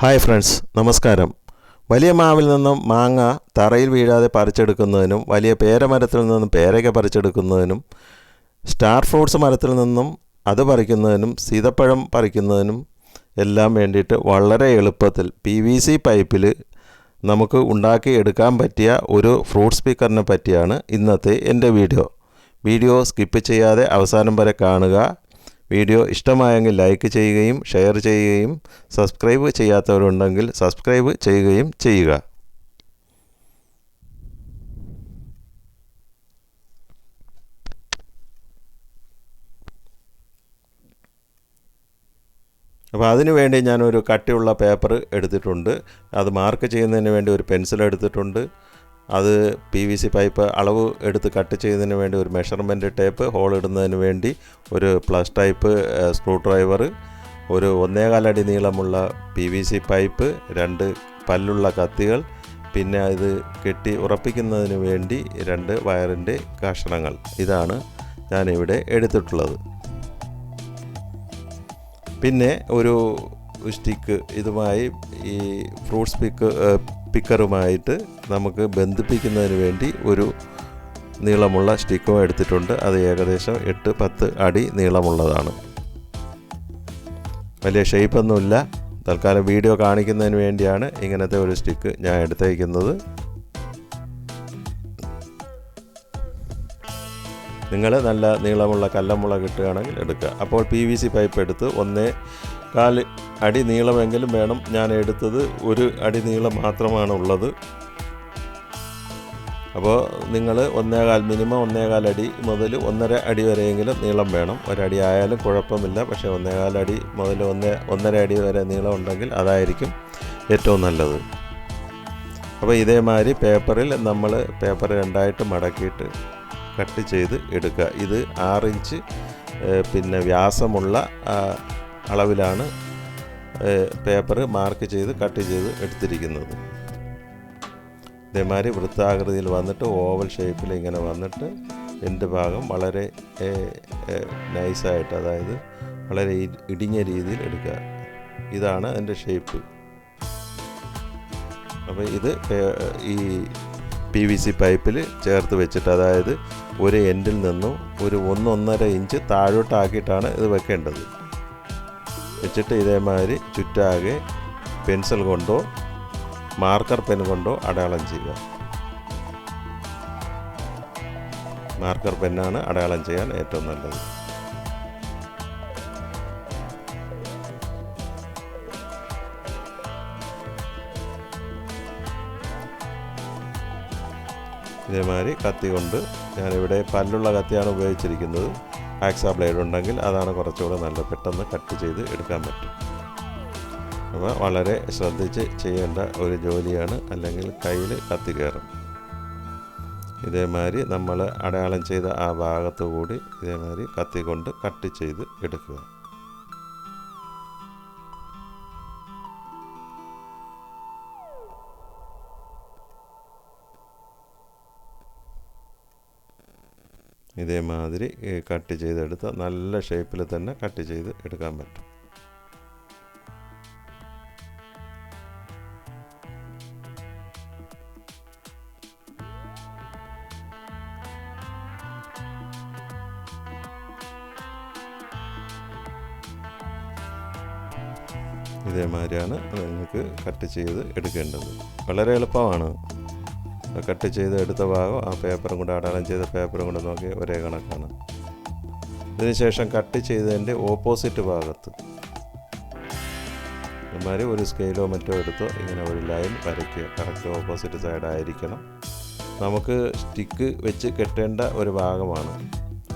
Hi friends നമസ്കാരം. വലിയ മാവിൽ നിന്നും മാങ്ങ തറയിൽ വീഴാതെ പറിച്ചെടുക്കുന്നതിനും വലിയ പേരമരത്തിൽ നിന്നും പേരയ്ക്ക പറിച്ചെടുക്കുന്നതിനും സ്റ്റാർ ഫ്രൂട്ട്സ് മരത്തിൽ നിന്നും അത് പറിക്കുന്നതിനും സീതപ്പഴം പറിക്കുന്നതിനും എല്ലാം വേണ്ടിയിട്ട് വളരെ എളുപ്പത്തിൽ പി വി സി പൈപ്പിൽ നമുക്ക് ഉണ്ടാക്കി എടുക്കാൻ പറ്റിയ ഒരു ഫ്രൂട്ട് സ്പീക്കറിനെ പറ്റിയാണ് ഇന്നത്തെ എന്റെ വീഡിയോ. വീഡിയോ സ്കിപ്പ് ചെയ്യാതെ അവസാനം വരെ കാണുക. വീഡിയോ ഇഷ്ടമായെങ്കിൽ ലൈക്ക് ചെയ്യുകയും ഷെയർ ചെയ്യുകയും സബ്സ്ക്രൈബ് ചെയ്യാത്തവരുണ്ടെങ്കിൽ സബ്സ്ക്രൈബ് ചെയ്യുകയും ചെയ്യുക. അപ്പോൾ അതിനു വേണ്ടി ഞാനൊരു കട്ടിയുള്ള പേപ്പർ എടുത്തിട്ടുണ്ട്. അത് മാർക്ക് ചെയ്യുന്നതിന് വേണ്ടി ഒരു പെൻസിൽ എടുത്തിട്ടുണ്ട് അത് പി വി സി പൈപ്പ് അളവ് എടുത്ത് കട്ട് ചെയ്യുന്നതിന് വേണ്ടി ഒരു മെഷർമെന്റ് ടേപ്പ് ഹോൾ ഇടുന്നതിന് വേണ്ടി ഒരു പ്ലസ് ടൈപ്പ് സ്ക്രൂ ഡ്രൈവർ ഒരു ഒന്നേകാലടി നീളമുള്ള പി വി സി പൈപ്പ് രണ്ട് പല്ലുള്ള കത്തികൾ പിന്നെ ഇത് കെട്ടി ഉറപ്പിക്കുന്നതിന് വേണ്ടി രണ്ട് വയറിന്റെ കഷണങ്ങൾ. ഇതാണ് ഞാനിവിടെ എടുത്തിട്ടുള്ളത്. പിന്നെ ഒരു സ്റ്റിക്ക് ഇതുമായി ഈ ഫ്രൂട്ട്സ് പിക്ക് പിക്കറുമായിട്ട് നമുക്ക് ബന്ധിപ്പിക്കുന്നതിന് വേണ്ടി ഒരു നീളമുള്ള സ്റ്റിക്കോ എടുത്തിട്ടുണ്ട്. അത് ഏകദേശം എട്ട് പത്ത് അടി നീളമുള്ളതാണ്. വലിയ ഷേപ്പൊന്നുമില്ല. തൽക്കാലം വീഡിയോ കാണിക്കുന്നതിന് വേണ്ടിയാണ് ഇങ്ങനത്തെ ഒരു സ്റ്റിക്ക് ഞാൻ എടുത്തേക്കുന്നത്. നിങ്ങൾ നല്ല നീളമുള്ള കല്ലമുള കിട്ടുകയാണെങ്കിൽ എടുക്കുക. അപ്പോൾ പി വി സി പൈപ്പ് എടുത്ത് ഒന്നേ കാൽ അടി നീളമെങ്കിലും വേണം. ഞാൻ എടുത്തത് ഒരു അടി നീളം മാത്രമാണ് ഉള്ളത്. അപ്പോൾ നിങ്ങൾ ഒന്നേകാൽ മിനിമം ഒന്നേകാൽ അടി മുതൽ ഒന്നര അടി വരെയെങ്കിലും നീളം വേണം. ഒരടി ആയാലും കുഴപ്പമില്ല. പക്ഷേ ഒന്നേകാൽ അടി മുതൽ ഒന്നേ ഒന്നര അടി വരെ നീളം ഉണ്ടെങ്കിൽ അതായിരിക്കും ഏറ്റവും നല്ലത്. അപ്പോൾ ഇതേമാതിരി പേപ്പറിൽ നമ്മൾ പേപ്പർ രണ്ടായിട്ട് മടക്കിയിട്ട് കട്ട് ചെയ്ത് എടുക്കുക. ഇത് ആറിഞ്ച് പിന്നെ വ്യാസമുള്ള അളവിലാണ് പേപ്പർ മാർക്ക് ചെയ്ത് കട്ട് ചെയ്ത് എടുത്തിരിക്കുന്നത്. ഇതേമാതിരി വൃത്താകൃതിയിൽ വന്നിട്ട് ഓവൽ ഷേപ്പിൽ ഇങ്ങനെ വന്നിട്ട് എന്റെ ഭാഗം വളരെ നൈസായിട്ട് അതായത് വളരെ ഇടിഞ്ഞ രീതിയിൽ എടുക്കുക. ഇതാണ് അതിന്റെ ഷേപ്പ്. അപ്പോൾ ഇത് ഈ പി വി സി പൈപ്പിൽ ചേർത്ത് വെച്ചിട്ട് അതായത് ഒരു എൻഡിൽ നിന്നും ഒരു ഒന്നൊന്നര ഇഞ്ച് താഴോട്ടാക്കിയിട്ടാണ് ഇത് വെക്കേണ്ടത്. വെച്ചിട്ട് ഇതേമാതിരി ചുറ്റാകെ പെൻസിൽ കൊണ്ടോ മാർക്കർ പെൻ കൊണ്ടോ അടയാളം ചെയ്യുക. മാർക്കർ പെന്നാണ് അടയാളം ചെയ്യാൻ ഏറ്റവും നല്ലത്. ഇതേമാതിരി കത്തി കൊണ്ട് ഞാനിവിടെ പല്ലുള്ള കത്തിയാണ് ഉപയോഗിച്ചിരിക്കുന്നത്. ആക്സാ ബ്ലേഡ് ഉണ്ടെങ്കിൽ അതാണ് കുറച്ചുകൂടെ നല്ല പെട്ടെന്ന് കട്ട് ചെയ്ത് എടുക്കാൻ പറ്റും. അപ്പോൾ വളരെ ശ്രദ്ധിച്ച് ചെയ്യേണ്ട ഒരു ജോലിയാണ് അല്ലെങ്കിൽ കയ്യിൽ കത്തി കയറും. ഇതേമാതിരി നമ്മൾ അടയാളം ചെയ്ത ആ ഭാഗത്തു കൂടി ഇതേമാതിരി കത്തി കൊണ്ട് കട്ട് ചെയ്ത് എടുക്കുക. ഇതേമാതിരി കട്ട് ചെയ്തെടുത്ത് നല്ല ഷേപ്പിൽ തന്നെ കട്ട് ചെയ്ത് എടുക്കാൻ പറ്റും. ഇതേമാതിരിയാണ് നിങ്ങൾക്ക് കട്ട് ചെയ്ത് എടുക്കേണ്ടത്. വളരെ എളുപ്പമാണ്. കട്ട് ചെയ്ത് എടുത്ത ഭാഗം ആ പേപ്പറും കൂടെ അടയാളം ചെയ്ത പേപ്പറും കൂടെ നോക്കി ഒരേ കണക്കാണ്. ഇതിനുശേഷം കട്ട് ചെയ്തതിന്റെ ഓപ്പോസിറ്റ് ഭാഗത്ത് ഇതുമാതിരി ഒരു സ്കെയിലോ മറ്റോ എടുത്തോ ഇങ്ങനെ ഒരു ലൈൻ വരയ്ക്കുക. കറക്റ്റ് ഓപ്പോസിറ്റ് സൈഡായിരിക്കണം നമുക്ക് സ്റ്റിക്ക് വെച്ച് കെട്ടേണ്ട ഒരു ഭാഗമാണ്.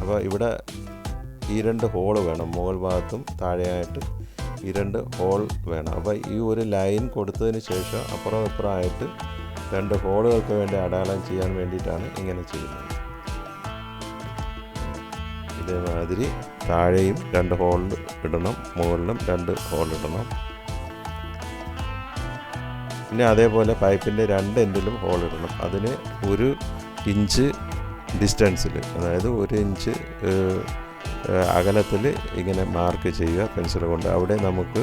അപ്പോൾ ഇവിടെ ഈ രണ്ട് ഹോൾ വേണം. മുകൾ ഭാഗത്തും താഴെയായിട്ട് ഈ രണ്ട് ഹോൾ വേണം. അപ്പോൾ ഈ ഒരു ലൈൻ കൊടുത്തതിന് ശേഷം അപ്പുറം ഇപ്പുറമായിട്ട് രണ്ട് ഹോളുകൾക്ക് വേണ്ടി അടയാളം ചെയ്യാൻ വേണ്ടിയിട്ടാണ് ഇങ്ങനെ ചെയ്യുന്നത്. ഇതേമാതിരി താഴെയും രണ്ട് ഹോൾ ഇടണം മുകളിലും രണ്ട് ഹോൾ ഇടണം. പിന്നെ അതേപോലെ പൈപ്പിന്റെ രണ്ട് എൻഡിലും ഹോൾ ഇടണം. അതിന് ഒരു ഇഞ്ച് ഡിസ്റ്റൻസിൽ അതായത് ഒരു ഇഞ്ച് അകലത്തിൽ ഇങ്ങനെ മാർക്ക് ചെയ്യുക പെൻസിൽ കൊണ്ട്. അവിടെ നമുക്ക്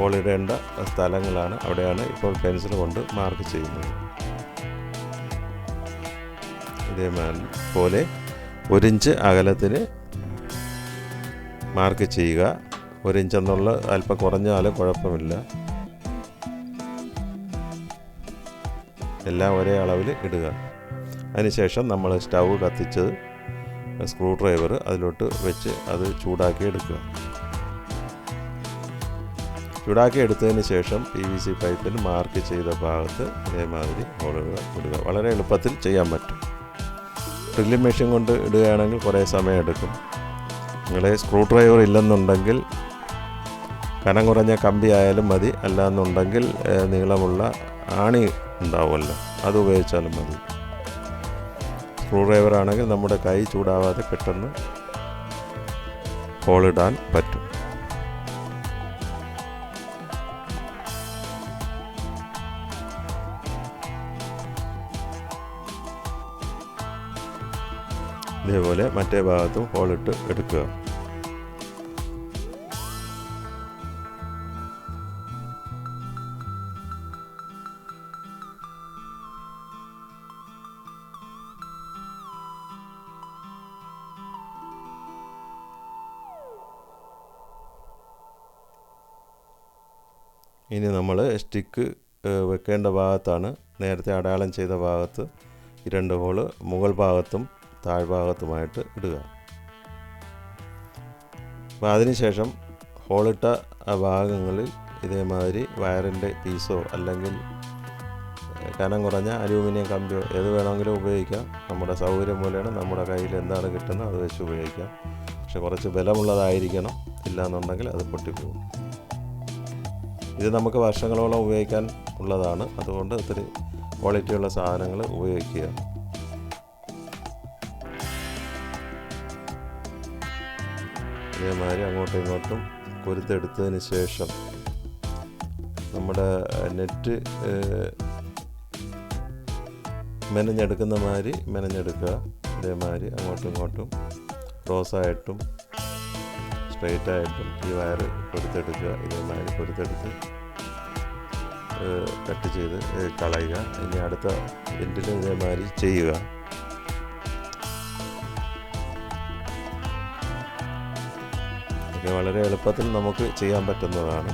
ഹോളിടേണ്ട സ്ഥലങ്ങളാണ് അവിടെയാണ് ഇപ്പോൾ പെൻസിൽ കൊണ്ട് മാർക്ക് ചെയ്യുന്നത്. ഇതേമാതിരി പോലെ ഒരിഞ്ച് അകലത്തിന് മാർക്ക് ചെയ്യുക. ഒരിഞ്ച് എന്നുള്ള അല്പം കുറഞ്ഞാലും കുഴപ്പമില്ല. എല്ലാം ഒരേ അളവിൽ ഇടുക. അതിനുശേഷം നമ്മൾ സ്റ്റൗ കത്തിച്ചത് സ്ക്രൂ ഡ്രൈവർ അതിലോട്ട് വെച്ച് അത് ചൂടാക്കി എടുക്കുക. ചൂടാക്കി എടുത്തതിന് ശേഷം പി വി സി പൈപ്പിൽ മാർക്ക് ചെയ്ത ഭാഗത്ത് ഇതേമാതിരി ഹോളുകൾ ഇടുക. വളരെ എളുപ്പത്തിൽ ചെയ്യാൻ പറ്റും. ഡ്രില്ലിംഗ് മെഷീൻ കൊണ്ട് ഇടുകയാണെങ്കിൽ കുറേ സമയം എടുക്കും നിങ്ങളെ സ്ക്രൂ ഡ്രൈവർ ഇല്ലെന്നുണ്ടെങ്കിൽ കനം കുറഞ്ഞ കമ്പി ആയാലും മതി. അല്ലാന്നുണ്ടെങ്കിൽ നീളമുള്ള ആണി ഉണ്ടാവുമല്ലോ. അത് ഉപയോഗിച്ചാലും മതി. സ്ക്രൂ ഡ്രൈവർ ആണെങ്കിൽ നമ്മുടെ കൈ ചൂടാവാതെ പെട്ടെന്ന് ഹോളിടാൻ പറ്റും. ഇതേപോലെ മറ്റേ ഭാഗത്തും ഹോളിട്ട് എടുക്കുക. ഇനി നമ്മൾ സ്റ്റിക്ക് വെക്കേണ്ട ഭാഗത്താണ് നേരത്തെ അടയാളം ചെയ്ത ഭാഗത്ത് ഈ രണ്ട് ഹോൾ മുകൾ ഭാഗത്തും താഴ്ഭാഗത്തുമായിട്ട് ഇടുക. അപ്പോൾ അതിനുശേഷം ഹോളിട്ട ഭാഗങ്ങളിൽ ഇതേമാതിരി വയറിന്റെ പീസോ അല്ലെങ്കിൽ കനം കുറഞ്ഞ അലൂമിനിയം കമ്പിയോ ഏത് വേണമെങ്കിലും ഉപയോഗിക്കാം. നമ്മുടെ സൗകര്യം പോലെയാണ് നമ്മുടെ കയ്യിൽ എന്താണ് കിട്ടുന്നത് അത് വെച്ച് ഉപയോഗിക്കാം. പക്ഷെ കുറച്ച് ബലമുള്ളതായിരിക്കണം. ഇല്ലാന്നുണ്ടെങ്കിൽ അത് പൊട്ടിപ്പോകും. ഇത് നമുക്ക് വർഷങ്ങളോളം ഉപയോഗിക്കാൻ ഉള്ളതാണ്. അതുകൊണ്ട് ഒത്തിരി ക്വാളിറ്റിയുള്ള സാധനങ്ങൾ ഉപയോഗിക്കുക. ഇതേമാതിരി അങ്ങോട്ടും ഇങ്ങോട്ടും കൊരുത്തെടുത്തതിന് ശേഷം നമ്മുടെ നെറ്റ് മെനഞ്ഞെടുക്കുന്ന മാതിരി മെനഞ്ഞെടുക്കുക. ഇതേമാതിരി അങ്ങോട്ടും ഇങ്ങോട്ടും ക്രോസായിട്ടും സ്ട്രെയിറ്റ് ആയിട്ടും ഈ വയർ പൊരുത്തെടുക്കുക ഇതേമാതിരി പൊരുത്തെടുത്ത് കട്ട് ചെയ്ത് കളയുക. ഇനി അടുത്ത എൻഡിലും ഇതേമാതിരി ചെയ്യുക. വളരെ എളുപ്പത്തിൽ നമുക്ക് ചെയ്യാൻ പറ്റുന്നതാണ്.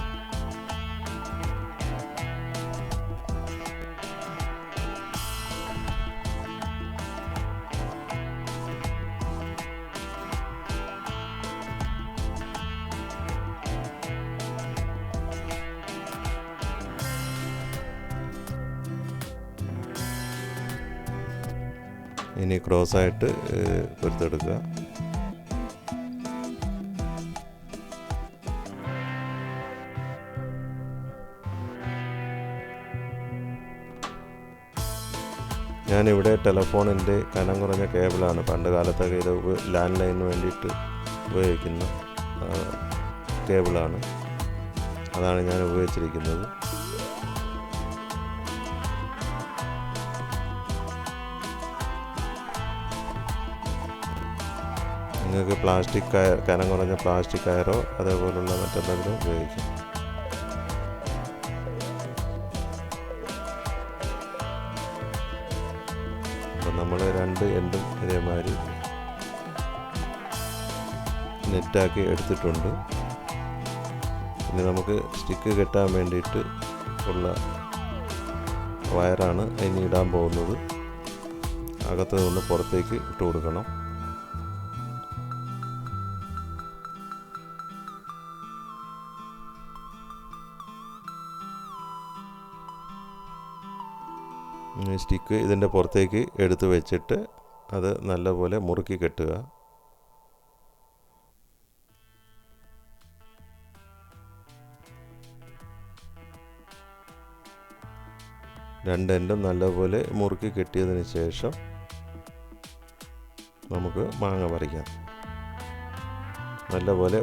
ഇനി ക്രോസായിട്ട് പൊരുത്തെടുക്കുക. ഞാനിവിടെ ടെലഫോണിന്റെ കനം കുറഞ്ഞ കേബിളാണ് പണ്ട് കാലത്തൊക്കെ ഇത് ലാൻഡ് ലൈനിന് വേണ്ടിയിട്ട് ഉപയോഗിക്കുന്ന കേബിളാണ്. അതാണ് ഞാൻ ഉപയോഗിച്ചിരിക്കുന്നത്. നിങ്ങൾക്ക് പ്ലാസ്റ്റിക് കയർ കനം കുറഞ്ഞ പ്ലാസ്റ്റിക് കയറോ അതേപോലുള്ള മറ്റെന്തെങ്കിലും ഉപയോഗിക്കാം. രണ്ട് എൻഡും ഇതേമാതിരി നെറ്റാക്കി എടുത്തിട്ടുണ്ട്. ഇനി നമുക്ക് സ്റ്റിക്ക് കെട്ടാൻ വേണ്ടിയിട്ട് ഉള്ള വയറാണ് ഇനി ഇടാൻ പോകുന്നത്. അകത്ത് നിന്ന് പുറത്തേക്ക് ഇട്ട് കൊടുക്കണം. സ്റ്റിക്ക് ഇതിന്റെ പുറത്തേക്ക് എടുത്ത് വെച്ചിട്ട് അത് നല്ലപോലെ മുറുക്കി കെട്ടുക. രണ്ടെൻഡും നല്ലപോലെ മുറുക്കി കെട്ടിയതിന് ശേഷം നമുക്ക് മാങ്ങ പറിക്കാം. നല്ലപോലെ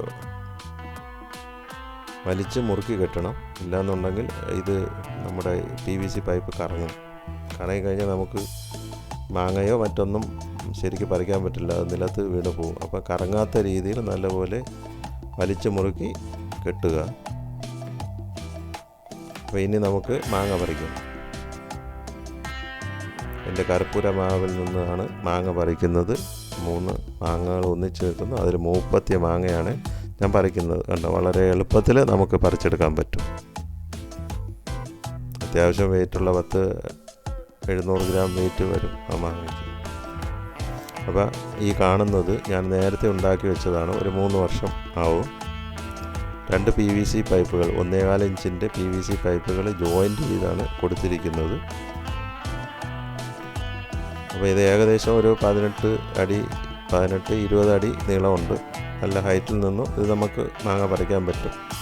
വലിച്ച് മുറുക്കി കെട്ടണം. ഇല്ലാന്നുണ്ടെങ്കിൽ ഇത് നമ്മുടെ പി വി സി പൈപ്പ് കറങ്ങും. കറങ്ങി കഴിഞ്ഞാൽ നമുക്ക് മാങ്ങയോ മറ്റൊന്നും ശരിക്ക് പറിക്കാൻ പറ്റില്ല. അത് നിലത്ത് വീണ് പോകും. അപ്പോൾ കറങ്ങാത്ത രീതിയിൽ നല്ലപോലെ വലിച്ചു മുറുക്കി കെട്ടുക. അപ്പോൾ ഇനി നമുക്ക് മാങ്ങ പറിക്കാം. എന്റെ കർപ്പൂര മാവിൽ നിന്നാണ് മാങ്ങ പറിക്കുന്നത്. മൂന്ന് മാങ്ങകൾ ഒന്നിച്ച് നിൽക്കുന്നു. അതിൽ മൂപ്പത്തിയ മാങ്ങയാണ് ഞാൻ പറിക്കുന്നത്. കണ്ടോ? വളരെ എളുപ്പത്തിൽ നമുക്ക് പറിച്ചെടുക്കാൻ പറ്റും. അത്യാവശ്യം വെയിറ്റുള്ള പത്ത് എഴുന്നൂറ് ഗ്രാം വെയിറ്റ് വരും ആ മാങ്ങയ്ക്ക്. അപ്പോൾ ഈ കാണുന്നത് ഞാൻ നേരത്തെ ഉണ്ടാക്കി വെച്ചതാണ്. ഒരു മൂന്ന് വർഷം ആവും. രണ്ട് പി വി സി പൈപ്പുകൾ ഒന്നേകാൽ ഇഞ്ചിന്റെ പി വി സി പൈപ്പുകൾ ജോയിന്റ് ചെയ്താണ് കൊടുത്തിരിക്കുന്നത്. അപ്പോൾ ഇത് ഏകദേശം ഒരു പതിനെട്ട് അടി പതിനെട്ട് ഇരുപത് അടി നീളമുണ്ട്. നല്ല ഹൈറ്റിൽ നിന്നും ഇത് നമുക്ക് മാങ്ങ പറിക്കാൻ പറ്റും.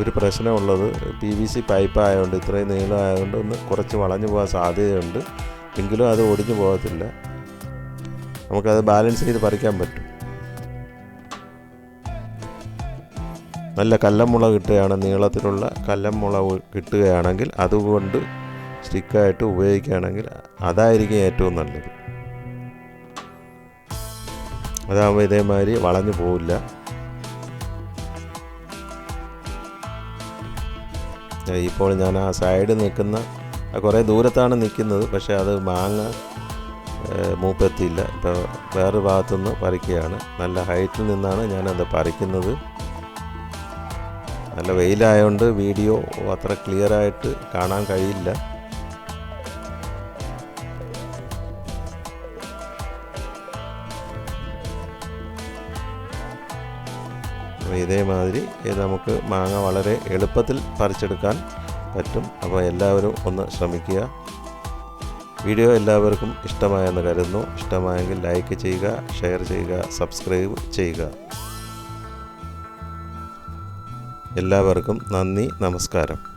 ഒരു പ്രശ്നമുള്ളത്. പി വി സി പൈപ്പ് ആയതുകൊണ്ട് ഇത്രയും നീളം ആയതുകൊണ്ട് ഒന്ന് കുറച്ച് വളഞ്ഞു പോകാൻ സാധ്യതയുണ്ട്. എങ്കിലും അത് ഒടിഞ്ഞു പോകത്തില്ല. നമുക്കത് ബാലൻസ് ചെയ്ത് പറിക്കാൻ പറ്റും. നല്ല കല്ലമുള കിട്ടുകയാണ്. നീളത്തിലുള്ള കല്ലമുള കിട്ടുകയാണെങ്കിൽ അതുകൊണ്ട് സ്റ്റിക്കായിട്ട് ഉപയോഗിക്കുകയാണെങ്കിൽ അതായിരിക്കും ഏറ്റവും നല്ലത്. അതാകുമ്പോൾ ഇതേമാതിരി വളഞ്ഞു പോവില്ല. ഇപ്പോൾ ഞാൻ ആ സൈഡ് നിൽക്കുന്ന കുറേ ദൂരത്താണ് നിൽക്കുന്നത് പക്ഷേ അത് മാങ്ങ മൂപ്പെത്തിയില്ല. ഇപ്പോൾ വേറൊരു ഭാഗത്തുനിന്ന് പറിക്കുകയാണ്. നല്ല ഹൈറ്റിൽ നിന്നാണ് ഞാനത് പറിക്കുന്നത്. നല്ല വെയിലായതുകൊണ്ട് വീഡിയോ അത്ര ക്ലിയറായിട്ട് കാണാൻ കഴിയില്ല. അപ്പോൾ ഇതേമാതിരി ഇത് നമുക്ക് മാങ്ങ വളരെ എളുപ്പത്തിൽ പറിച്ചെടുക്കാൻ പറ്റും. അപ്പോൾ എല്ലാവരും ഒന്ന് ശ്രമിക്കുക. വീഡിയോ എല്ലാവർക്കും ഇഷ്ടമായെന്ന് കരുതുന്നു. ഇഷ്ടമായെങ്കിൽ ലൈക്ക് ചെയ്യുക ഷെയർ ചെയ്യുക സബ്സ്ക്രൈബ് ചെയ്യുക. എല്ലാവർക്കും നന്ദി നമസ്കാരം.